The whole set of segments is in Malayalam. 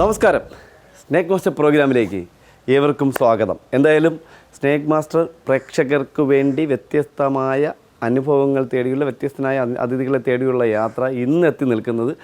നമസ്കാരം. സ്നേക്ക് മാസ്റ്റർ പ്രോഗ്രാമിലേക്ക് ഏവർക്കും സ്വാഗതം. എന്തായാലും സ്നേക്ക് മാസ്റ്റർ പ്രേക്ഷകർക്ക് വേണ്ടി വ്യത്യസ്തമായ അനുഭവങ്ങൾ തേടിയുള്ള വ്യത്യസ്തനായ അതി- അതിഥികളെ തേടിയുള്ള യാത്ര ഇന്ന് എത്തി നിൽക്കുന്നത്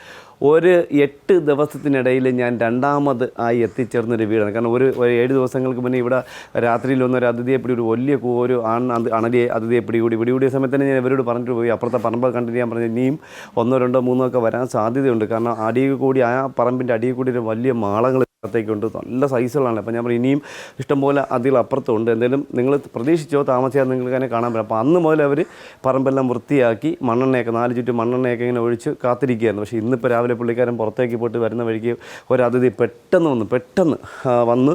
ഒരു എട്ട് ദിവസത്തിനിടയിൽ ഞാൻ രണ്ടാമത് ആയി എത്തിച്ചേർന്നൊരു വീടാണ്. കാരണം ഒരു ഏഴ് ദിവസങ്ങൾക്ക് മുന്നേ ഇവിടെ രാത്രിയിൽ വന്ന ഒരു അതിഥിയെ പിടി ഒരു വലിയ ഒരു ആൺ അണലിയെ അതിഥിയെ പിടികൂടി. പിടികൂടിയ സമയത്ത് തന്നെ ഞാൻ ഇവരോട് പറഞ്ഞിട്ട് പോയി. അപ്പുറത്തെ പറമ്പ് കണ്ടിട്ട് ഞാൻ പറഞ്ഞു ഇനിയും ഒന്നോ രണ്ടോ മൂന്നോ ഒക്കെ വരാൻ സാധ്യതയുണ്ട്. കാരണം അടിയിൽ കൂടി ആ പറമ്പിന്റെ അടിയിൽ കൂടി ഒരു വലിയ മാളങ്ങൾ അകത്തേക്കുണ്ട്. നല്ല സൈസുകളാണ്. അപ്പോൾ ഞാൻ പറയും ഇനിയും ഇഷ്ടംപോലെ അതിൽ അപ്പുറത്തുണ്ട്. എന്തെങ്കിലും നിങ്ങൾ പ്രതീക്ഷിച്ചോ താമസിച്ചാൽ നിങ്ങൾക്ക് തന്നെ കാണാൻ പറ്റും അപ്പോൾ അന്ന് മുതൽ അവർ പറമ്പെല്ലാം വൃത്തിയാക്കി മണ്ണെണ്ണയൊക്കെ നാല് ചുറ്റും മണ്ണെണ്ണയൊക്കെ ഇങ്ങനെ ഒഴിച്ച് കാത്തിരിക്കുകയായിരുന്നു. പക്ഷേ ഇന്നിപ്പോൾ രാവിലെ പുള്ളിക്കാരൻ പുറത്തേക്ക് പോയിട്ട് വരുന്ന വഴിക്ക് ഒരതിഥി പെട്ടെന്ന് വന്നു പെട്ടെന്ന് വന്ന്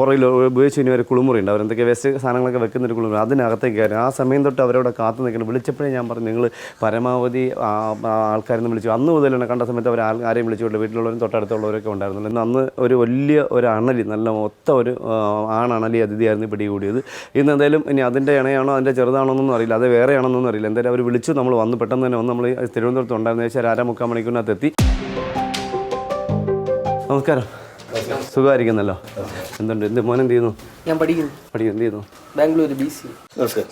പുറകിൽ ഉപയോഗിച്ച് ഇനി ഒരു കുളിമുറി ഉണ്ട് അവരെന്തൊക്കെ വേസ്റ്റ് സാധനങ്ങളൊക്കെ വെക്കുന്നൊരു കുളിമുറി. അതിനകത്തേക്ക് കയറി. ആ സമയം തൊട്ട് അവരവിടെ കാത്തു നിൽക്കണം വിളിച്ചപ്പോഴേ ഞാൻ പറഞ്ഞു നിങ്ങൾ പരമാവധി ആൾക്കാരെന്ന് വിളിച്ചു. അന്ന് മുതൽ കണ്ട സമയത്ത് അവർ ആരെയും വിളിച്ചുകൊണ്ട് വീട്ടിലുള്ളവരും തൊട്ടടുത്തുള്ളവരൊക്കെ ഉണ്ടായിരുന്നുള്ളൂ ഇന്ന് അന്ന് ഒരു വലിയ ഒരു അണലി നല്ല മൊത്ത ഒരു ആണണലി അതിഥിയായിരുന്നു പിടികൂടിയത്. ഇന്ന് എന്തായാലും ഇനി അതിന്റെ ഇണയാണോ അതിന്റെ ചെറുതാണോ എന്നൊന്നും അറിയില്ല. അത് വേറെ ആണെന്നൊന്നും അറിയില്ല. എന്തായാലും അവർ വിളിച്ചു നമ്മൾ വന്ന് പെട്ടെന്ന് തന്നെ വന്ന് നമ്മൾ തിരുവനന്തപുരത്ത് ഉണ്ടായിരുന്ന ശേഷം ഒരു അര മുക്കാൽ മണിക്കൂറിനകത്ത് എത്തി. നമസ്കാരം. സുഖമായിരിക്കുന്നല്ലോ? എന്തുണ്ട്? എന്ത് മോൻ എന്ത് ചെയ്യുന്നു? ഞാൻ പഠിക്കുന്നു. പഠിക്കുന്നു. എന്ത് ചെയ്യുന്നു? Bangalore B C.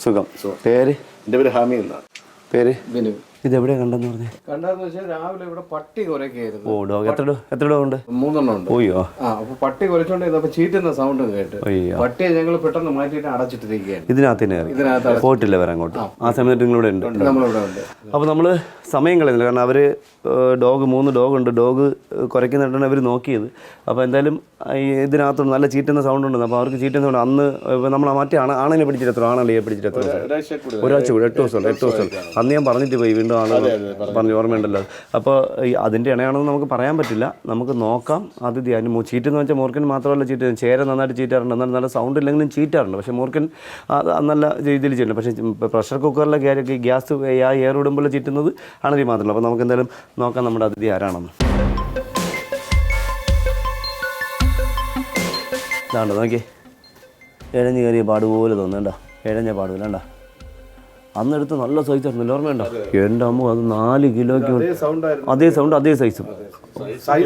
സുഖം. പേര്? എന്റെ പേര് ഹാമി എന്നാണ്. പേര്? ബിനു ഇതെവിടെയാണ് കണ്ടെന്ന് പറഞ്ഞേ? കണ്ടാന്ന് വെച്ചാൽ രാവിലെ ഇവിടെ പട്ടി കുരക്കായിരുന്നു ഓ ഡോഗ് എത്ര ഡോ എത്ര ഡോഗ് ഉണ്ട്? മൂന്നെണ്ണം ഉണ്ട്. ഓയ്യോ ആ അപ്പൊ പട്ടി കുരച്ചോണ്ട് ഇരുന്നപ്പോ ചീറ്റുന്ന സൗണ്ട് കേട്ട് അയ്യോ. പട്ടിയെ ഞങ്ങൾ പെട്ടെന്ന് മാറ്റിയിട്ട് അടച്ചിട്ടിരിക്കുകയാണ് ഇതിനകത്ത് തന്നെ കയറി. ഇതിനകത്ത് പോയിട്ടില്ല വരാൻ അങ്ങോട്ട്. ആ. സമയത്ത് നിങ്ങളിവിടെ ഉണ്ട്. നമ്മളിവിടെ ഉണ്ട്. അപ്പോൾ നമ്മൾ സമയം കളയുന്നില്ല. കാരണം അവർ ഡോഗ് മൂന്ന് ഡോഗ് ഉണ്ട്. ഡോഗ് കുരയ്ക്കുന്നിട്ടാണ് അവർ നോക്കിയത്. അപ്പൊ എന്തായാലും ഈ ഇതിനകത്ത് നല്ല ചീറ്റുന്ന സൗണ്ട് ഉണ്ട് അപ്പൊ അവർക്ക് ചീറ്റുന്ന സൗണ്ട് അന്ന് നമ്മൾ മറ്റേ ആണ് ആണിനെ പിടിച്ചിട്ട് എത്ര ആണല്ലേ പിടിച്ചിട്ട് എത്ര ദിവസം? ഒരാഴ്ച കൂടി എട്ട് ദിവസമല്ല എട്ട് ദിവസം അന്ന് ഞാൻ പറഞ്ഞിട്ട് പോയി വീണ്ടും ആളുകൾ പറഞ്ഞു. ഓർമ്മയുണ്ടല്ലോ. അപ്പോൾ അതിന്റെ ഇണയാണെന്ന് നമുക്ക് പറയാൻ പറ്റില്ല. നമുക്ക് നോക്കാം. അതിഥി അതിന് ചീറ്റ് എന്ന് വെച്ചാൽ മൂർക്കൻ മാത്രമല്ല ചീറ്റ് ചേര നന്നായിട്ട് ചീറ്റാറുണ്ട്. എന്നാൽ നല്ല സൗണ്ട് ഇല്ലെങ്കിലും ചീറ്റാറുണ്ട്. പക്ഷേ മൂർക്കൻ നല്ല രീതിയിൽ ചെയ്യുന്നുണ്ട്. പക്ഷേ പ്രഷർ കുക്കറിലെ ഗ്യാസ് ആ എയർ വിടുമ്പോൾ ചീറ്റുന്നത് അണലി മാത്രമല്ല. അപ്പോൾ നമുക്ക് എന്തായാലും നോക്കാം നമ്മുടെ അതിഥി ആരാണെന്ന്. ഇതാണ്ടോ നോക്കി ഇഴഞ്ഞ് കയറിയ പാടുപോലെ തോന്നുന്നുണ്ടോ ഇഴഞ്ഞ പാടുപോലെ കണ്ടോ? അന്നെടുത്ത് നല്ല സൈസ് ആയിരുന്നു. ഓർമ്മയുണ്ടോ? എന്റെ അമ്മ അത് നാല് കിലോയ്ക്ക് അതേ സൗണ്ട് അതേ സൈസും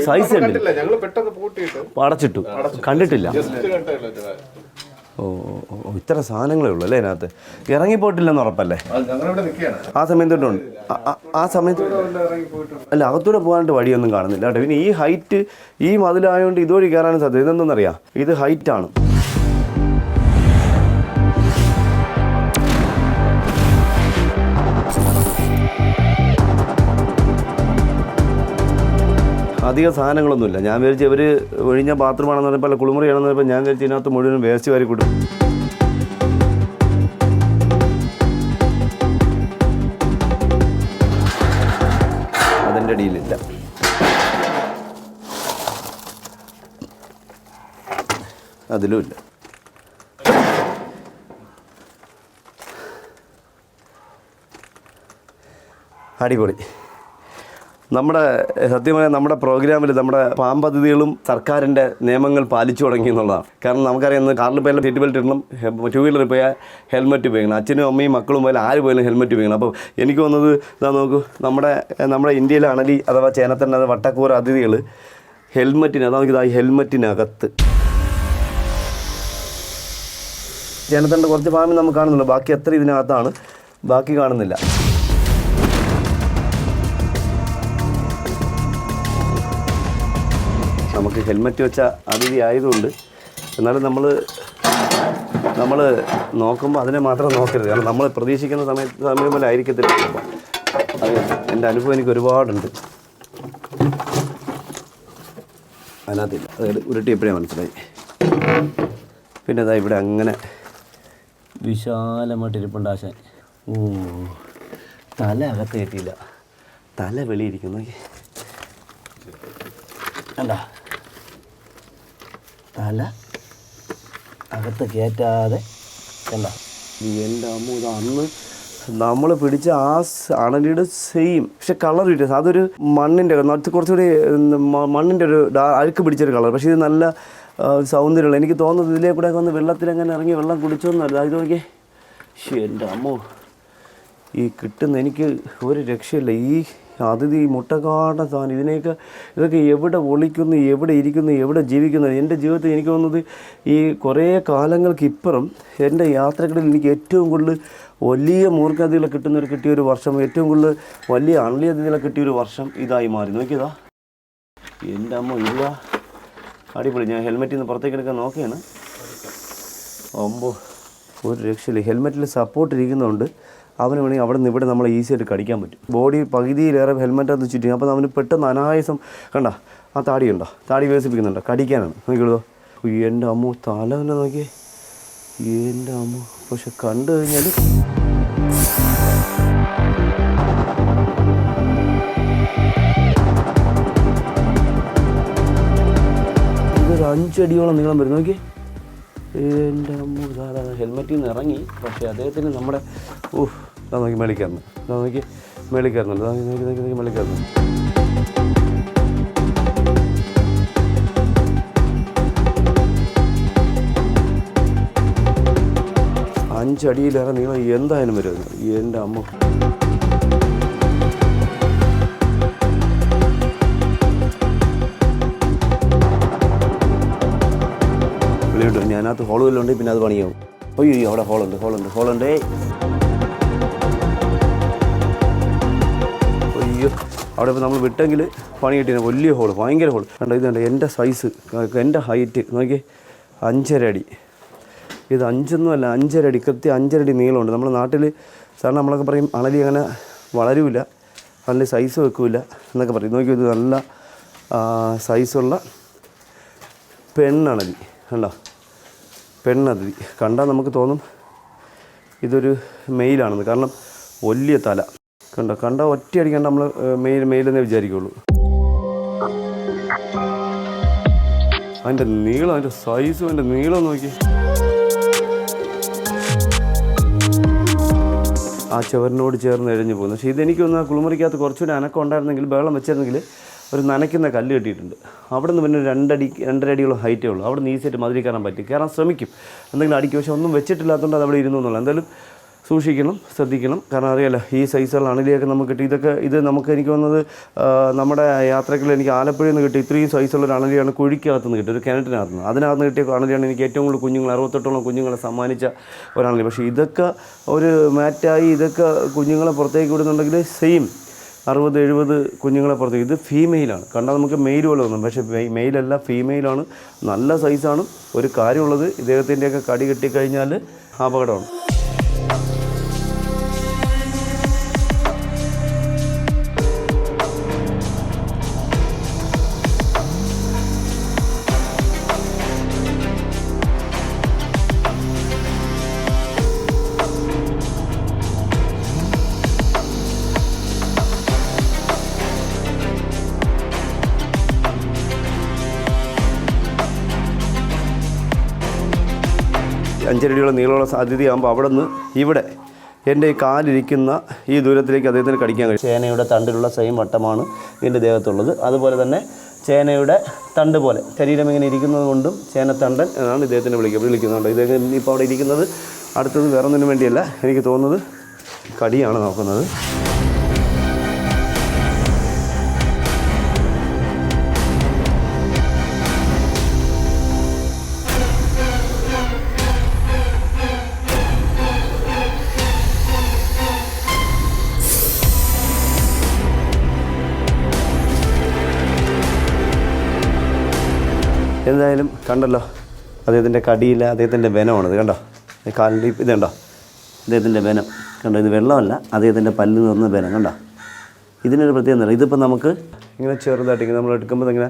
സൈസ് ഉണ്ട് അടച്ചിട്ടു കണ്ടിട്ടില്ല. ഓ ഓ, ഇത്ര സാധനങ്ങളേ ഉള്ളൂ അല്ലേ അതിനകത്ത് ഇറങ്ങിപ്പോയിട്ടില്ലെന്ന് ഉറപ്പല്ലേ? ആ സമയം തൊട്ടുണ്ട് ആ- ആ- ആ സമയത്ത് അല്ല അകത്തൂടെ പോകാനായിട്ട് വഴിയൊന്നും കാണുന്നില്ല കേട്ടോ. പിന്നെ ഈ ഹൈറ്റ് ഈ മതിലായതുകൊണ്ട് ഇതുവഴി കയറാനും സാധ്യത ഇതെന്തെന്നറിയാം? ഇത് ഹൈറ്റാണ് അധികം സാധനങ്ങളൊന്നുമില്ല. ഞാൻ വിചാരിച്ചു ഇവർ ഒഴിഞ്ഞ ബാത്റൂമാണെന്ന് പറഞ്ഞപ്പോൾ അല്ല കുളിമുറിയാണെന്ന് പറഞ്ഞപ്പോൾ ഞാൻ വിചാരിച്ചു ഇതിനകത്ത് മുഴുവൻ വേസ്റ്റ് വാരി കൂട്ടും അതിന്റെ അടിയിലില്ല. അതിലുമില്ല അടിപൊളി. നമ്മുടെ സത്യം പറഞ്ഞാൽ നമ്മുടെ പ്രോഗ്രാമിൽ നമ്മുടെ പാം പദ്ധതികളും സർക്കാരിന്റെ നിയമങ്ങൾ പാലിച്ചു തുടങ്ങി എന്നുള്ളതാണ്. കാരണം നമുക്കറിയാം കാറിൽ പോയാലും സീറ്റ് ബെൽറ്റ് ഇടണം ടു വീലറിൽ പോയാൽ ഹെൽമെറ്റ് ഉപയോഗിക്കണം. അച്ഛനും അമ്മയും മക്കളും പോയാലും ആര് പോയാലും ഹെൽമെറ്റ് ഉപയോഗിക്കണം. അപ്പോൾ എനിക്ക് വന്നത് ഇതാ നോക്കൂ നമ്മുടെ നമ്മുടെ ഇന്ത്യയിലെ അണലി അഥവാ ചേനത്തന്നെ വട്ടക്കൂർ അതിഥികൾ ഹെൽമെറ്റിന് അതാ നോക്കിയത് ഇതാ ഹെൽമെറ്റിനകത്ത്. ചേനത്തന്റെ കുറച്ച് ഭാഗം നമുക്ക് കാണുന്നുള്ളൂ. ബാക്കി എത്ര ഇതിനകത്താണ്. ബാക്കി കാണുന്നില്ല. ഹെൽമെറ്റ് വെച്ച അതിഥി ആയതുകൊണ്ട് എന്നാലും നമ്മൾ നമ്മൾ നോക്കുമ്പോൾ അതിനെ മാത്രം നോക്കരുത്. കാരണം നമ്മൾ പ്രതീക്ഷിക്കുന്ന സമയത്ത് സമയം പോലെ ആയിരിക്കത്തില്ല. അത് എന്റെ അനുഭവം എനിക്ക് ഒരുപാടുണ്ട്. അതിനകത്തില്ല. അത് ഉരുട്ടി ഉരുട്ടിയപ്പോഴേ മനസ്സിലായി? പിന്നെ അതാ ഇവിടെ അങ്ങനെ വിശാലമായിട്ട് ഇരിപ്പുണ്ട് ആശാൻ. ഓ തല അകത്ത് കയറ്റിയില്ല തല വെളിയിരിക്കുന്നു. അല്ല തല അകത്ത് കയറ്റാതെ കണ്ട എന്റെ അമ്മ ഇത് അന്ന് നമ്മൾ പിടിച്ച ആ അണലിയുടെ സെയിം പക്ഷെ കളർ വ്യത്യാസം. അതൊരു മണ്ണിന്റെ അത് കുറച്ചുകൂടി മണ്ണിന്റെ ഒരു അഴുക്ക് പിടിച്ചൊരു കളർ പക്ഷേ ഇത് നല്ല സൗന്ദര്യമുള്ള എനിക്ക് തോന്നുന്നത് ഇതിലേ കൂടെ ഒന്ന് വെള്ളത്തിലെങ്ങനെ ഇറങ്ങി വെള്ളം കുടിച്ചോന്നല്ല. ഇത് നോക്കിയേ. ശരി എന്റെ അമ്മോ ഈ കിട്ടുന്ന എനിക്ക് ഒരു രക്ഷയില്ല. ഈ അതിഥി മുട്ടക്കാട സാധനം ഇതിനെയൊക്കെ ഇതൊക്കെ എവിടെ ഒളിക്കുന്നു എവിടെ ഇരിക്കുന്നു എവിടെ ജീവിക്കുന്നു? എന്റെ ജീവിതത്തിൽ എനിക്ക് തോന്നുന്നത് ഈ കുറേ കാലങ്ങൾക്ക് ഇപ്പുറം എന്റെ യാത്രകളിൽ എനിക്ക് ഏറ്റവും കൂടുതൽ വലിയ മൂർഖാതികളെ കിട്ടുന്നൊരു കിട്ടിയ ഒരു വർഷം ഏറ്റവും കൂടുതൽ വലിയ അണലിയതികളെ കിട്ടിയ ഒരു വർഷം ഇതായി മാറി. നോക്കിയതാ. എന്റെ അമ്മ ഇല്ല അടിപൊളി. ഞാൻ ഹെൽമെറ്റിൽ നിന്ന് പുറത്തേക്ക് എടുക്കാൻ നോക്കിയാണ്. ഒമ്പോ ഒരു രക്ഷയില്ല. ഹെൽമെറ്റിൽ സപ്പോർട്ട് ഇരിക്കുന്നതുകൊണ്ട് അവന് വേണമെങ്കിൽ അവിടെ നിന്ന് ഇവിടെ നമ്മൾ ഈസി ആയിട്ട് കടിക്കാൻ പറ്റും. ബോഡി പകുതിയിലേറെ ഹെൽമെറ്റ് അത് ചുറ്റും അപ്പോൾ അവന് പെട്ടെന്ന് അനായാസം കണ്ട ആ താടി ഉണ്ടോ താടി വികസിപ്പിക്കുന്നുണ്ടോ കടിക്കാനാണ്. നോക്കിയുള്ളൂ എന്റെ അമ്മ തല തന്നെ നോക്കിയേ. എന്റെ അമ്മ പക്ഷെ കണ്ടു കഴിഞ്ഞാൽ ഇതൊരു അഞ്ചടിയോളം നീളം വരും. നോക്കിയേ. എന്റെ അമ്മ സാധാരണ ഹെൽമെറ്റിൽ നിന്ന് ഇറങ്ങി. പക്ഷേ അദ്ദേഹത്തിന് നമ്മുടെ ഊഹ് ഇതാ നോക്കി മേളിക്കായിരുന്നു ഇതാ നോക്കി മേളിക്കായിരുന്നുണ്ട് ഇതാ നോക്കി നോക്കി നോക്കി മേളിക്കായിരുന്നു അഞ്ചടിയിലേറെ നീളം എന്തായാലും വരുമെന്ന് എന്റെ അമ്മ. അതിനകത്ത് ഹോൾ ഉണ്ട് പിന്നെ അത് പണിയാവും. അയ്യോ അയ്യോ, അവിടെ ഹോളുണ്ട് ഹോളുണ്ട് ഹോളുണ്ട് അയ്യോ അവിടെ ഇപ്പോൾ നമ്മൾ വിട്ടെങ്കിൽ പണി കിട്ടിയ വലിയ ഹോൾ ഭയങ്കര ഹോൾ കണ്ട ഇത് കണ്ട എന്റെ സൈസ് എന്റെ ഹൈറ്റ് നോക്കിയേ അഞ്ചര അടി. ഇത് അഞ്ചൊന്നും അല്ല അഞ്ചര അടി കൃത്യം അഞ്ചര അടി നീളമുണ്ട്. നമ്മുടെ നാട്ടിൽ സാറിന് നമ്മളൊക്കെ പറയും അണലി അങ്ങനെ വളരൂല നല്ല സൈസ് വെക്കൂല എന്നൊക്കെ പറയും. നോക്കി ഇത് നല്ല സൈസുള്ള പെണ്ണണലി കണ്ടോ? പെണ്ണതിഥി കണ്ടാൽ നമുക്ക് തോന്നും ഇതൊരു മെയിലാണെന്ന്. കാരണം വലിയ തല. കണ്ടോ? കണ്ട ഒറ്റയടിക്കണ്ട നമ്മൾ മെയിൽ മെയിലെന്നേ വിചാരിക്കുള്ളൂ. അതിന്റെ നീളം അതിന്റെ സൈസും അതിന്റെ നീളം നോക്കി. ആ ചുവരിനോട് ചേർന്ന് എഴിഞ്ഞു പോകുന്നു. പക്ഷേ ഇതെനിക്കൊന്ന് കുളിമുറിക്കകത്ത് കുറച്ചുകൂടി അനക്കം ഉണ്ടായിരുന്നെങ്കിൽ ബഹളം വെച്ചിരുന്നെങ്കിൽ ഒരു നനയ്ക്കുന്ന കല്ല് കെട്ടിയിട്ടുണ്ട്. അവിടെ നിന്ന് പിന്നെ രണ്ടടി രണ്ടര അടിയോളം ഹൈറ്റേ ഉള്ളൂ. അവിടെ നിന്ന് ഈസിയായിട്ട് മധുരി കയറാൻ പറ്റും കയറാൻ ശ്രമിക്കും. എന്തെങ്കിലും അടിക്കും. പക്ഷേ ഒന്നും വെച്ചിട്ടില്ലാത്തതുകൊണ്ട് അത് അവിടെ ഇരുന്നു എന്നുള്ളത് എന്തായാലും സൂക്ഷിക്കണം ശ്രദ്ധിക്കണം. കാരണം അറിയാലോ ഈ സൈസുള്ള അണിലിയൊക്കെ നമുക്ക് കിട്ടി. ഇതൊക്കെ ഇത് നമുക്ക് എനിക്ക് വന്നത് നമ്മുടെ യാത്രകളിൽ എനിക്ക് ആലപ്പുഴയിൽ നിന്ന് കിട്ടി ഇത്രയും സൈസുള്ള ഒരു അണലിയാണ് കുഴിക്കകത്ത് നിന്ന് കിട്ടി ഒരു കിണറ്റിനകത്ത് നിന്ന് അതിനകത്ത് കിട്ടിയ അണലിയാണ് എനിക്ക് ഏറ്റവും കൂടുതൽ കുഞ്ഞുങ്ങൾ അറുപത്തെട്ടോളം കുഞ്ഞുങ്ങളെ സമ്മാനിച്ച ഒരാണലി. പക്ഷേ ഇതൊക്കെ ഒരു മാറ്റായി ഇതൊക്കെ കുഞ്ഞുങ്ങളെ പുറത്തേക്ക് വിടുന്നുണ്ടെങ്കിൽ സെയിം അറുപത് എഴുപത് കുഞ്ഞുങ്ങളെ പുറത്തേക്ക്. ഇത് ഫീമെയിലാണ് കണ്ടാൽ നമുക്ക് മെയിൽ പോലെ തോന്നും. പക്ഷേ മെയ്- മെയിലല്ല ഫീമെയിലാണ് നല്ല സൈസാണ് ഒരു കാര്യമുള്ളത് ഇദ്ദേഹത്തിന്റെയൊക്കെ കടി കിട്ടിക്കഴിഞ്ഞാൽ അപകടമാണ്. അഞ്ചരടിയുള്ള നീളമുള്ള സാധ്യതയാകുമ്പോൾ അവിടെ നിന്ന് ഇവിടെ എന്റെ ഈ കാലിരിക്കുന്ന ഈ ദൂരത്തിലേക്ക് അദ്ദേഹത്തിന് കടിക്കാൻ കഴിയും. ചേനയുടെ തണ്ടിലുള്ള സെയിം വട്ടമാണ് ഇതിന്റെ ദേഹത്തുള്ളത്. അതുപോലെ തന്നെ ചേനയുടെ തണ്ട് പോലെ. ശരീരം ഇങ്ങനെ ഇരിക്കുന്നത് കൊണ്ടും ചേനത്തണ്ടൻ എന്നാണ് ഇദ്ദേഹത്തിനെ വിളിക്കുക. വിളിക്കുന്നുണ്ട്. ഇദ്ദേഹം ഇപ്പോൾ അവിടെ ഇരിക്കുന്നത് അടുത്തത് വേറൊന്നിനു വേണ്ടിയല്ല. എനിക്ക് തോന്നുന്നത് കടിയാണ് നോക്കുന്നത്. എന്തായാലും കണ്ടല്ലോ അദ്ദേഹത്തിന്റെ കടിയില്ല അദ്ദേഹത്തിന്റെ വനമാണിത് കണ്ടോ? കാലിന്റെ ഇത് കണ്ടോ? അദ്ദേഹത്തിന്റെ വനം കണ്ടോ ഇത് വെള്ളമല്ല അദ്ദേഹത്തിന്റെ പല്ല് നിന്ന വനം കണ്ടോ? ഇതിനൊരു പ്രത്യേകത എന്താ? ഇതിപ്പോൾ നമുക്ക് ഇങ്ങനെ ചെറുതായിട്ട് ഇങ്ങനെ നമ്മൾ എടുക്കുമ്പോൾ ഇങ്ങനെ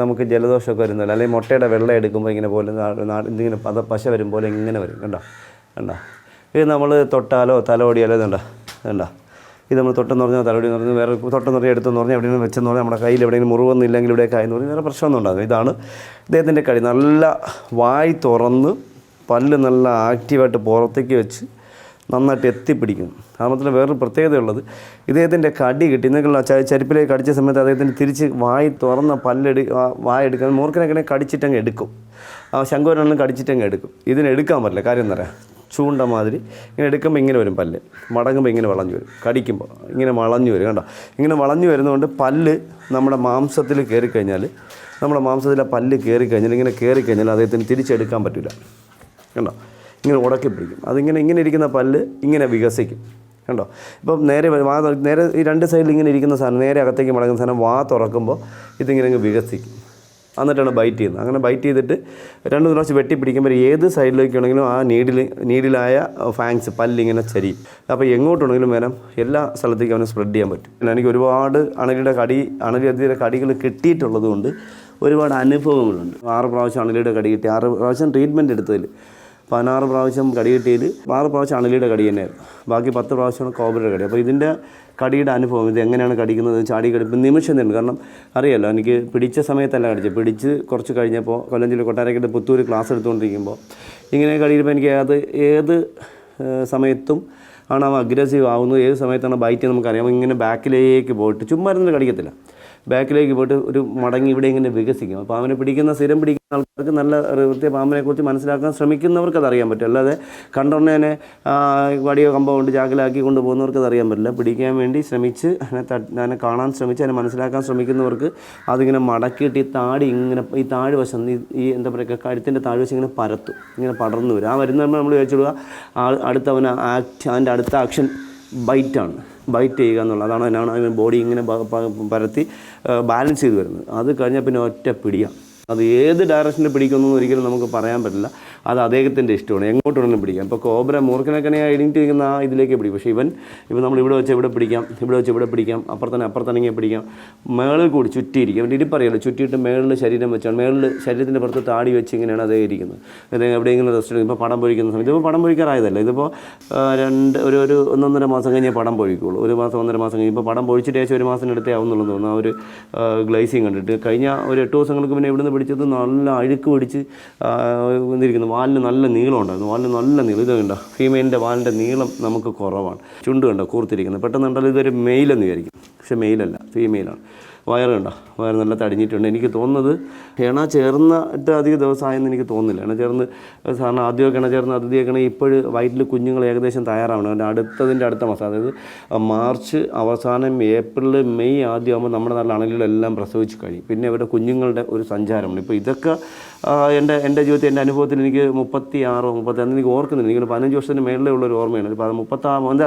നമുക്ക് ജലദോഷമൊക്കെ വരുന്നില്ല അല്ലെങ്കിൽ മുട്ടയുടെ വെള്ളം എടുക്കുമ്പോൾ ഇങ്ങനെ പോലെ ഇതിങ്ങനെ പത പശ വരും പോലെ ഇങ്ങനെ വരും കണ്ടോ? കണ്ടോ? ഇത് നമ്മൾ തൊട്ടാലോ തലോടിയാലോ ഇതുണ്ടോ? ഇതുണ്ടോ? ഇത് നമ്മൾ തൊട്ടെന്ന് പറഞ്ഞാൽ തലവടി എന്ന് പറഞ്ഞാൽ വേറെ തൊട്ടെന്ന് പറഞ്ഞാൽ എടുത്തെന്ന് പറഞ്ഞാൽ എവിടെയെങ്കിലും വെച്ചെന്ന് പറഞ്ഞാൽ നമ്മുടെ കയ്യിൽ എവിടെയെങ്കിലും മുറിവൊന്നും ഇല്ലെങ്കിൽ ഇവിടെ കായെന്ന് പറഞ്ഞാൽ വേറെ പ്രശ്നമൊന്നും ഉണ്ടാകും ഇതാണ് ഇദ്ദേഹത്തിന്റെ കടി നല്ല വായി തുറന്ന് പല്ല് നല്ല ആക്റ്റീവായിട്ട് പുറത്തേക്ക് വെച്ച് നന്നായിട്ട് എത്തിപ്പിടിക്കും അത് മാത്രമല്ല വേറൊരു പ്രത്യേകതയുള്ളത് ഇദ്ദേഹത്തിന്റെ കടി കിട്ടി. ച- ചരിപ്പിലേക്ക് കടിച്ച സമയത്ത് അദ്ദേഹത്തിന് തിരിച്ച് വായി തുറന്ന പല്ലെടു വായെടുക്കാൻ മൂർഖനൊക്കെ കടിച്ചിട്ടങ്ങ് എടുക്കും. ആ ശങ്കുവരണെന്ന് കടിച്ചിട്ടങ്ങ് എടുക്കും. ഇതിനെടുക്കാൻ പറ്റില്ല. കാര്യം എന്താ പറയുക ചൂണ്ട മാതിരി ഇങ്ങനെ എടുക്കുമ്പോൾ ഇങ്ങനെ വരും പല്ല്. മടങ്ങുമ്പോൾ ഇങ്ങനെ വളഞ്ഞു വരും. കടിക്കുമ്പോൾ ഇങ്ങനെ വളഞ്ഞു വരും കണ്ടോ? ഇങ്ങനെ വളഞ്ഞു വരുന്നതുകൊണ്ട് പല്ല് നമ്മുടെ മാംസത്തിൽ കയറി കഴിഞ്ഞാൽ നമ്മുടെ മാംസത്തിലെ പല്ല് കയറി കഴിഞ്ഞാൽ ഇങ്ങനെ കയറി കഴിഞ്ഞാൽ അദ്ദേഹത്തിന് തിരിച്ചെടുക്കാൻ പറ്റില്ല കണ്ടോ? ഇങ്ങനെ ഉടക്കി പിടിക്കും. അതിങ്ങനെ ഇങ്ങനെ ഇരിക്കുന്ന പല്ല് ഇങ്ങനെ വികസിക്കും. കണ്ടോ? ഇപ്പം നേരെ നേരെ ഈ രണ്ട് സൈഡിൽ ഇങ്ങനെ ഇരിക്കുന്ന സാധനം നേരെ അകത്തേക്ക് മടങ്ങുന്ന സാധനം വാ തുറക്കുമ്പോൾ ഇതിങ്ങനെ വികസിക്കും. എന്നിട്ടാണ് ബൈറ്റ് ചെയ്യുന്നത്. അങ്ങനെ ബൈറ്റ് ചെയ്തിട്ട് രണ്ട് മൂന്ന് പ്രാവശ്യം വെട്ടി പിടിക്കുമ്പോൾ ഏത് സൈഡിലേക്കാണെങ്കിലും ആ നീഡിൽ നീഡിലായ ഫാങ്സ് പല്ലിങ്ങനെ ചരി അപ്പോൾ എങ്ങോട്ടുണ്ടെങ്കിലും വേണം എല്ലാ സ്ഥലത്തേക്കും അവനെ സ്പ്രെഡ് ചെയ്യാൻ പറ്റും. പിന്നെ എനിക്ക് ഒരുപാട് അണലിയുടെ കടി അണലിയുടെ കടികൾ കിട്ടിയിട്ടുള്ളത് കൊണ്ട് ഒരുപാട് അനുഭവങ്ങളുണ്ട്. ആറ് പ്രാവശ്യം അണലിയുടെ കടി കിട്ടി. ആറ് പ്രാവശ്യം ട്രീറ്റ്മെന്റ് എടുത്തതിൽ പതിനാറ് പ്രാവശ്യം കടി കിട്ടിയതിൽ ആറ് പ്രാവശ്യം അണലിയുടെ കടി തന്നെയായിരുന്നു. ബാക്കി പത്ത് പ്രാവശ്യമാണ് കോബ്രയുടെ കടി. അപ്പോൾ ഇതിന്റെ കടിയുടെ അനുഭവം ഇത് എങ്ങനെയാണ് കടിക്കുന്നത് ചാടി കടിപ്പ് നിമിഷം തന്നെ കാരണം അറിയാമല്ലോ എനിക്ക് പിടിച്ച സമയത്തല്ല കടിച്ചത്. പിടിച്ച് കുറച്ച് കഴിഞ്ഞപ്പോൾ കൊല്ലം ജില്ല കൊട്ടാരക്കട്ട് പുത്തൂർ ക്ലാസ് എടുത്തുകൊണ്ടിരിക്കുമ്പോൾ ഇങ്ങനെ കടിയിരുമ്പോൾ എനിക്ക് അത് ഏത് സമയത്തും ആണ് അവ അഗ്രസീവ് ആവുന്നത് ഏത് സമയത്താണ് ബൈറ്റ് നമുക്കറിയാം. ഇങ്ങനെ ബാക്കിലേക്ക് പോയിട്ട് ചുമ്മാ ഇരുന്നിട്ട് കടിക്കത്തില്ല. ബാക്കിലേക്ക് പോയിട്ട് ഒരു മടങ്ങി ഇവിടെ ഇങ്ങനെ വികസിക്കും. അപ്പോൾ പാമ്പിനെ പിടിക്കുന്ന സ്ഥിരം പിടിക്കുന്ന ആൾക്കാർക്ക് നല്ല വൃത്തിയ പാമ്പിനെ കുറിച്ച് മനസ്സിലാക്കാൻ ശ്രമിക്കുന്നവർക്ക് അറിയാൻ പറ്റും. അല്ലാതെ കണ്ടുടനെ വടിയോ കമ്പോ കൊണ്ട് ചാക്കിലാക്കി കൊണ്ടുപോകുന്നവർക്ക് അറിയാൻ പറ്റില്ല. പിടിക്കാൻ വേണ്ടി ശ്രമിച്ച് അതിനെ അതിനെ കാണാൻ ശ്രമിച്ച് അതിനെ മനസ്സിലാക്കാൻ ശ്രമിക്കുന്നവർക്ക് അതിങ്ങനെ മടക്കിയിട്ട് ഈ താടി ഇങ്ങനെ ഈ താഴ് വശം ഈ എന്താ പറയുക കഴുത്തിന്റെ താഴ് വശം ഇങ്ങനെ പരത്തും ഇങ്ങനെ പടർന്നു വരും. ആ വരുന്ന നമ്മൾ വിചാരിച്ചിടുക ആ അടുത്തവന് ആക്ട് അതിന്റെ അടുത്ത ആക്ഷൻ ബൈറ്റാണ്. ബൈറ്റ് ചെയ്യുക എന്നുള്ളത്. അതാണ് അതിനാണ് ബോഡി ഇങ്ങനെ പരത്തി ബാലൻസ് ചെയ്ത് വരുന്നത്. അത് കഴിഞ്ഞാൽ പിന്നെ ഒറ്റ പിടിയാണ് അത് ഏത് ഡയറക്ഷനിൽ പിടിക്കുന്നു ഒരിക്കലും നമുക്ക് പറയാൻ പറ്റില്ല. അത് അദ്ദേഹത്തിന്റെ ഇഷ്ടമാണ്. എങ്ങോട്ട് വേണമെങ്കിലും പിടിക്കാം? ഇപ്പോൾ കോബ്ര മൂർഖനൊക്കെ ഐഡന്റി ചെയ്യുന്ന ആ ഇതിലേക്ക് പിടിക്കും. പക്ഷേ ഇവൻ ഇപ്പം നമ്മൾ ഇവിടെ വെച്ച് ഇവിടെ പിടിക്കാം? ഇവിടെ വെച്ച് ഇവിടെ പിടിക്കാം? അപ്പുറത്തന്നെ അപ്പുറത്തണെങ്കിൽ പിടിക്കാം. മേളിൽ കൂടി ചുറ്റിയിരിക്കും. അവന്റെ ഇരിപ്പറിയാലോ ചുറ്റിയിട്ട് മേളിൽ ശരീരം വെച്ചാണ് മേളിൽ ശരീരത്തിന്റെ പുറത്ത് താടി വെച്ച് ഇങ്ങനെയാണ് അതേ ഇരിക്കുന്നത്. ഇത് എവിടെയെങ്കിലും റെസ്റ്റ് ഇപ്പോൾ പടം പൊഴിക്കുന്ന സമയത്ത് ഇപ്പോൾ പടം പൊഴിക്കാറായതല്ല? ഇതിപ്പോൾ രണ്ട് ഒരു ഒരു ഒന്നൊന്നര മാസം കഴിഞ്ഞേ പടം പൊഴിക്കുള്ളൂ. ഒരു മാസം ഒന്നര മാസം കഴിഞ്ഞ് ഇപ്പോൾ പടം പൊഴിച്ചിട്ട് ഏകദേശം ഒരു മാസത്തിനടുത്തേ ആവുന്നുള്ളൂ തോന്നുന്നു. ആ ഒരു ഗ്ലേസിങ് കണ്ടിട്ട് കഴിഞ്ഞ ഒരു എട്ട് ദിവസങ്ങൾക്ക് പിന്നെ ഇവിടുന്ന് പിടിച്ചത് നല്ല അഴുക്ക് പിടിച്ച് വന്നിരിക്കുന്നു. വാലിന് നല്ല നീളം ഉണ്ടായിരുന്നു വാലിന് നല്ല നീളം. ഇത് കണ്ടോ? ഫീമെയിലിന്റെ വാലിന്റെ നീളം നമുക്ക് കുറവാണ്. ചുണ്ട് കണ്ടോ? കൂർത്തിരിക്കുന്നത് പെട്ടെന്ന് കണ്ടാൽ ഇതൊരു മെയിലെന്ന് വിചാരിക്കും. പക്ഷേ മെയിലല്ല ഫീമെയിലാണ് വയറ് കണ്ടോ? വയറ് നല്ല തടിഞ്ഞിട്ടുണ്ട്. എനിക്ക് തോന്നുന്നത് ഇണ ചേർന്നിട്ട് അധിക ദിവസമായെന്ന് എനിക്ക് തോന്നുന്നില്ല. ഇണ ചേർന്ന് സാധാരണ ആദ്യമൊക്കെ ഇണ ചേർന്ന് അതിഥിയൊക്കെ ഇപ്പോൾ വയറ്റിൽ കുഞ്ഞുങ്ങൾ ഏകദേശം തയ്യാറാവണം. അതിന്റെ അടുത്തതിന്റെ അടുത്ത മാസം അതായത് മാർച്ച് അവസാനം ഏപ്രിൽ മെയ് ആദ്യമാകുമ്പോൾ നമ്മുടെ നല്ല അണലുകളെല്ലാം പ്രസവിച്ച് കഴിയും. പിന്നെ ഇവിടെ കുഞ്ഞുങ്ങളുടെ ഒരു സഞ്ചാരമാണ് ഇപ്പോൾ ഇതൊക്കെ എന്റെ എന്റെ ജീവിതത്തിൽ എന്റെ അനുഭവത്തിൽ എനിക്ക് മുപ്പത്തി ആറോ മുപ്പത്തി അന്ന് എനിക്ക് ഓർക്കുന്നില്ല. എനിക്കൊരു പതിനഞ്ച് വർഷത്തിന് മേളിലേ ഉള്ളൊരു ഓർമ്മയാണ്. ഒരു അത് മുപ്പത്താറ് എന്താ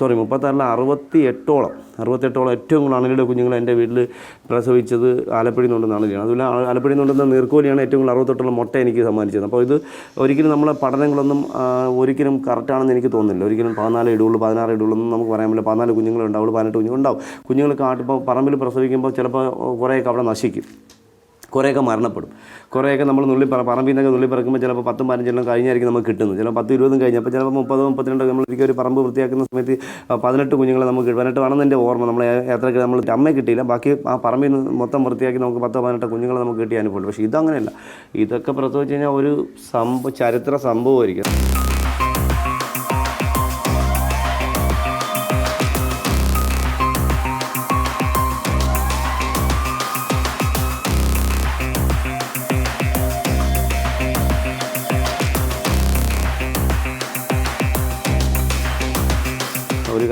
സോറി മുപ്പത്താറിൽ അറുപത്തി എട്ടോളം അറുപത്തെട്ടോളം ഏറ്റവും കൂടുതൽ അണലിയുടെ കുഞ്ഞുങ്ങൾ എന്റെ വീട്ടിൽ പ്രസവിച്ചത് ആലപ്പുഴയിൽ നിന്നുണ്ടെന്നാണ് ചെയ്യുന്നത്. അതുപോലെ ആലപ്പുഴയിൽ നിന്നുണ്ടെന്ന നീർക്കോലിയാണ് ഏറ്റവും കൂടുതൽ അറുപത്തെട്ടോളം മുട്ട എനിക്ക് സമ്മാനിച്ചത്. അപ്പോൾ ഇത് ഒരിക്കലും നമ്മളെ പഠനങ്ങളൊന്നും ഒരിക്കലും കറക്റ്റാണെന്ന് എനിക്ക് തോന്നുന്നില്ല. ഒരിക്കലും പതിനാല് ഇടുള്ളൂ പതിനാറ് ഇടുള്ളൂ നമുക്ക് പറയാൻ പറ്റില്ല. പതിനാല് കുഞ്ഞുങ്ങളുണ്ടാവുള്ളൂ പതിനെട്ട് കുഞ്ഞുങ്ങളുണ്ടാവും. കുഞ്ഞുങ്ങൾ കാട്ടിപ്പോൾ പറമ്പിൽ പ്രസവിക്കുമ്പോൾ ചിലപ്പോൾ കുറേയൊക്കെ അവിടെ നശിക്കും. കുറേയൊക്കെ മരണപ്പെടും. കുറേയൊക്കെ നമ്മൾ നുള്ളി പറ പറമ്പിൽ നുള്ളി പറക്കുമ്പോൾ ചിലപ്പോൾ പത്തും പതിനഞ്ചെണ്ണം കഴിഞ്ഞായിരിക്കും നമുക്ക് കിട്ടുന്നത്. ചിലപ്പോൾ പത്ത് ഇരുപതും കഴിഞ്ഞ് അപ്പോൾ ചിലപ്പോൾ മുപ്പതോ മുപ്പത്തിരണ്ടോ നമ്മൾ ഒരിക്കൽ ഒരു പറമ്പ് വൃത്തിയാക്കുന്ന സമയത്ത് പതിനെട്ട് കുഞ്ഞുങ്ങളെ നമുക്ക്. പതിനെട്ട് ആണെന്ന് എന്റെ ഓർമ്മ നമ്മളെ യാത്രയ്ക്ക് നമ്മൾ അമ്മയെ കിട്ടിയില്ല. ബാക്കി ആ പറമ്പിൽ നിന്ന് മൊത്തം വൃത്തിയാക്കി നമുക്ക് പത്തോ പതിനെട്ടോ കുഞ്ഞുങ്ങളെ നമുക്ക് കിട്ടിയ പോലും പക്ഷേ ഇതങ്ങനെയല്ല. ഇതൊക്കെ പ്രസവിച്ച് കഴിഞ്ഞാൽ ഒരു സംഭവ ചരിത്ര സംഭവമായിരിക്കും.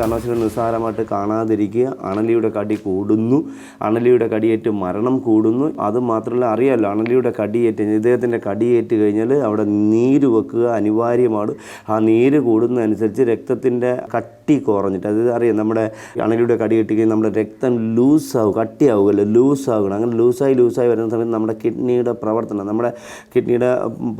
കാരണവശാലും നിസ്സാരമായിട്ട് കാണാതിരിക്കുക. അണലിയുടെ കടി കൂടുന്നു. അണലിയുടെ കടിയേറ്റ് മരണം കൂടുന്നു. അത് മാത്രമല്ല അറിയാമല്ലോ അണലിയുടെ കടിയേറ്റ് ഇദ്ദേഹത്തിന്റെ കടിയേറ്റ് കഴിഞ്ഞാൽ അവിടെ നീര് വെക്കുക അനിവാര്യമാണ്. ആ നീര് കൂടുന്നതനുസരിച്ച് രക്തത്തിന്റെ കട്ടി കുറഞ്ഞിട്ട് അത് അറിയാം നമ്മുടെ അണലിയുടെ കടിയേറ്റ് കഴിഞ്ഞാൽ നമ്മുടെ രക്തം ലൂസാവും കട്ടിയാവുമല്ലോ ലൂസാകണം അങ്ങനെ ലൂസായി ലൂസായി വരുന്ന സമയത്ത് നമ്മുടെ കിഡ്നിയുടെ പ്രവർത്തനം നമ്മുടെ കിഡ്നിയുടെ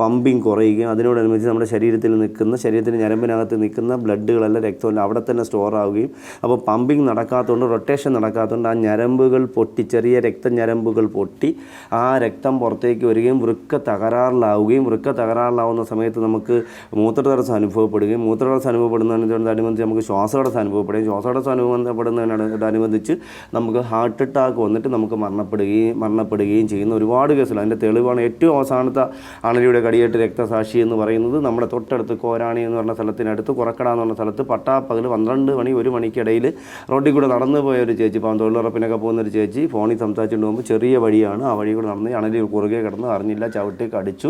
പമ്പിങ് കുറയുകയും അതിനോടനുബന്ധിച്ച് നമ്മുടെ ശരീരത്തിൽ നിൽക്കുന്ന ശരീരത്തിന് ഞരമ്പിനകത്ത് നിൽക്കുന്ന ബ്ലഡുകളെല്ലാം രക്തമെല്ലാം അവിടെ തന്നെ സ്റ്റോർ ആവുകയും അപ്പോൾ പമ്പിങ് നടക്കാത്തതുകൊണ്ട് റൊട്ടേഷൻ നടക്കാത്തതുകൊണ്ട് ആ ഞരമ്പുകൾ പൊട്ടി ചെറിയ രക്തഞരമ്പുകൾ പൊട്ടി ആ രക്തം പുറത്തേക്ക് വരികയും വൃക്ക തകരാറിലാവുകയും വൃക്ക തകരാറിലാവുന്ന സമയത്ത് നമുക്ക് മൂത്രതടസ്സം അനുഭവപ്പെടുകയും മൂത്രതടസ്സം അനുഭവപ്പെടുന്നതിനോടനുബന്ധിച്ച് നമുക്ക് ശ്വാസതടസ്സം അനുഭവപ്പെടുകയും ശ്വാസതടസ്സം അനുഭവപ്പെടുന്നതിനോടനുബന്ധിച്ച് നമുക്ക് ഹാർട്ട് അറ്റാക്ക് വന്നിട്ട് നമുക്ക് മരണപ്പെടുകയും മരണപ്പെടുകയും ചെയ്യുന്ന ഒരുപാട് കേസുകൾ. അതിന്റെ തെളിവാണ് ഏറ്റവും അവസാനത്തെ അണലിയുടെ കടിയേറ്റ് രക്തസാക്ഷി എന്ന് പറയുന്നത് നമ്മുടെ തൊട്ടടുത്ത് കോരാണി എന്ന് പറഞ്ഞ സ്ഥലത്തിനടുത്ത് കുറക്കട എന്ന് പറഞ്ഞ സ്ഥലത്ത് പട്ടാപ്പകൽ പന്ത്രണ്ട് മണി ഒരു മണിക്കിടയിൽ റോഡിൽ കൂടെ നടന്നു പോയ ഒരു ചേച്ചി പാവം തൊഴിലുറപ്പിനൊക്കെ പോകുന്ന ഒരു ചേച്ചി ഫോണിൽ സംസാരിച്ചുകൊണ്ട് പോകുമ്പോൾ ചെറിയ വഴിയാണ് ആ വഴി കൂടെ നടന്ന് അണലി കുറുകെ കിടന്ന് അറിഞ്ഞില്ല ചവിട്ടി കടിച്ചു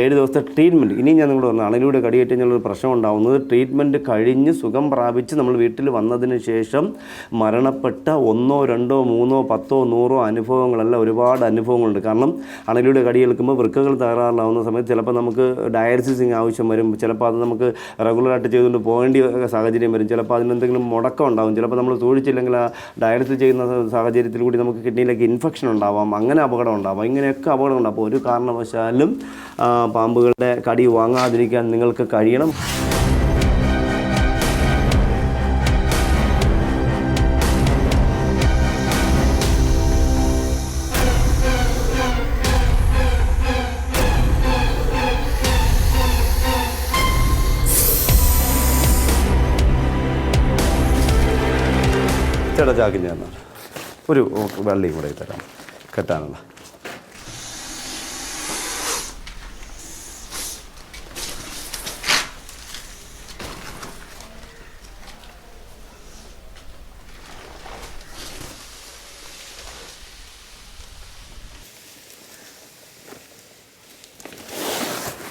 ഏഴ് ദിവസത്തെ ട്രീറ്റ്മെന്റ് ഇനി ഞാൻ നിങ്ങളോട് പറഞ്ഞു അണലിയുടെ കടിയേറ്റ് കഴിഞ്ഞാൽ പ്രശ്നം ഉണ്ടാകുന്നത് ട്രീറ്റ്മെന്റ് കഴിഞ്ഞ് സുഖം പ്രാപിച്ച് നമ്മൾ വീട്ടിൽ വന്നതിന് ശേഷം മരണപ്പെട്ട ഒന്നോ രണ്ടോ മൂന്നോ പത്തോ നൂറോ അനുഭവങ്ങളല്ല ഒരുപാട് അനുഭവങ്ങളുണ്ട്. കാരണം അണലിയുടെ കടി കേൾക്കുമ്പോൾ വൃക്കകൾ തകരാറിലാവുന്ന സമയത്ത് ചിലപ്പോൾ നമുക്ക് ഡയാലിസിസിങ് ആവശ്യം വരും. ചിലപ്പോൾ അത് നമുക്ക് റെഗുലറായിട്ട് ചെയ്തുകൊണ്ട് പോകേണ്ടി സാഹചര്യം വരും. ചിലപ്പോൾ അതിനെന്തെങ്കിലും മുടക്കം ഉണ്ടാവും. ചിലപ്പോൾ നമ്മൾ സൂക്ഷിച്ചില്ലെങ്കിൽ ആ ഡയാലിസിസ് ചെയ്യുന്ന സാഹചര്യത്തിൽ കൂടി നമുക്ക് കിഡ്നിയിലേക്ക് ഇൻഫെക്ഷൻ ഉണ്ടാവാം അങ്ങനെ അപകടം ഉണ്ടാവാം ഇങ്ങനെയൊക്കെ അപകടം ഉണ്ടാവും അപ്പോൾ ഒരു കാരണവശാലും പാമ്പുകളുടെ കടി വാങ്ങാതിരിക്കാൻ നിങ്ങൾക്ക് കഴിയണം ചേട്ടാ ഞാൻ. ഒരു വെള്ളിയും കൂടെ തരാം. കെട്ടാനുള്ള.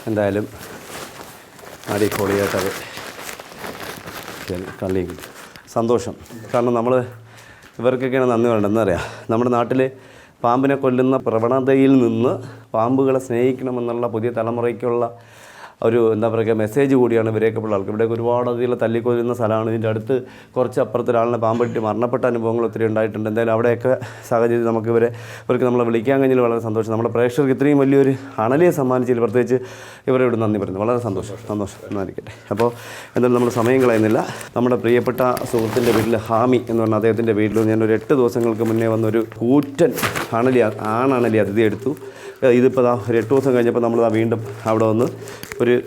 എന്തായാലും അടിപൊളിയായിട്ടത് കള്ളിയും കിട്ടി. സന്തോഷം. കാരണം നമ്മൾ ഇവർക്കൊക്കെയാണ് നന്ദി വേണ്ടതെന്ന് അറിയാം നമ്മുടെ നാട്ടിൽ പാമ്പിനെ കൊല്ലുന്ന പ്രവണതയിൽ നിന്ന് പാമ്പുകളെ സ്നേഹിക്കണമെന്നുള്ള പുതിയ തലമുറയ്ക്കുള്ള ഒരു എന്താ പറയുക മെസ്സേജ് കൂടിയാണ് ഇവരെയൊക്കെ പിള്ളേർക്ക് ഇവിടെയൊക്കെ ഒരുപാട് അധികം തല്ലിക്കൊല്ലുന്ന സ്ഥലമാണ്. ഇതിന്റെ അടുത്ത് കുറച്ച് അപ്പുറത്ത് ഒരാളിനെ പാമ്പിട്ട് മരണപ്പെട്ട അനുഭവങ്ങൾ ഒത്തിരി ഉണ്ടായിട്ടുണ്ട്. എന്തായാലും അവിടെയൊക്കെ സാഹചര്യം നമുക്ക് ഇവരെ ഇവർക്ക് നമ്മളെ വിളിക്കാൻ കഴിഞ്ഞാൽ വളരെ സന്തോഷം. നമ്മുടെ പ്രേക്ഷകർക്ക് ഇത്രയും വലിയൊരു അണലിയെ സമ്മാനിച്ചതിൽ പ്രത്യേകിച്ച് ഇവരോട് നന്ദി പറയുന്നു. വളരെ സന്തോഷം. സന്തോഷം. എന്നായിരിക്കട്ടെ അപ്പോൾ എന്തായാലും നമ്മൾ സമയം കളയുന്നില്ല. നമ്മുടെ പ്രിയപ്പെട്ട സുഹൃത്തിന്റെ വീട്ടിൽ ഹാമി എന്ന് പറഞ്ഞ അദ്ദേഹത്തിന്റെ വീട്ടിൽ ഞാൻ ഒരു എട്ട് ദിവസങ്ങൾക്ക് മുന്നേ വന്നൊരു കൂറ്റൻ അണലി ആണണലി അതിഥി എടുത്തു. ഇതിപ്പോൾ ഒരു എട്ട് ദിവസം കഴിഞ്ഞപ്പോൾ നമ്മൾ വീണ്ടും അവിടെ വന്ന് ഒരു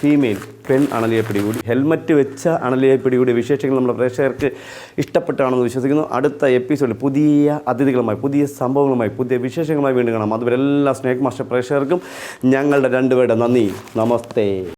ഫീമെയിൽ പെൺ അണലിയെ പിടികൂടി ഹെൽമറ്റ് വെച്ച അണലിയെ പിടികൂടി വിശേഷങ്ങൾ നമ്മുടെ പ്രേക്ഷകർക്ക് ഇഷ്ടപ്പെട്ടാണെന്ന് വിശ്വസിക്കുന്നു. അടുത്ത എപ്പിസോഡിൽ പുതിയ അതിഥികളുമായി പുതിയ സംഭവങ്ങളുമായി പുതിയ വിശേഷങ്ങളുമായി വീണ്ടും കാണാം. അതുവരെ എല്ലാ സ്നേക് മാസ്റ്റർ പ്രേക്ഷകർക്കും ഞങ്ങളുടെ രണ്ടുപേരുടെ നന്ദി. നമസ്തേ.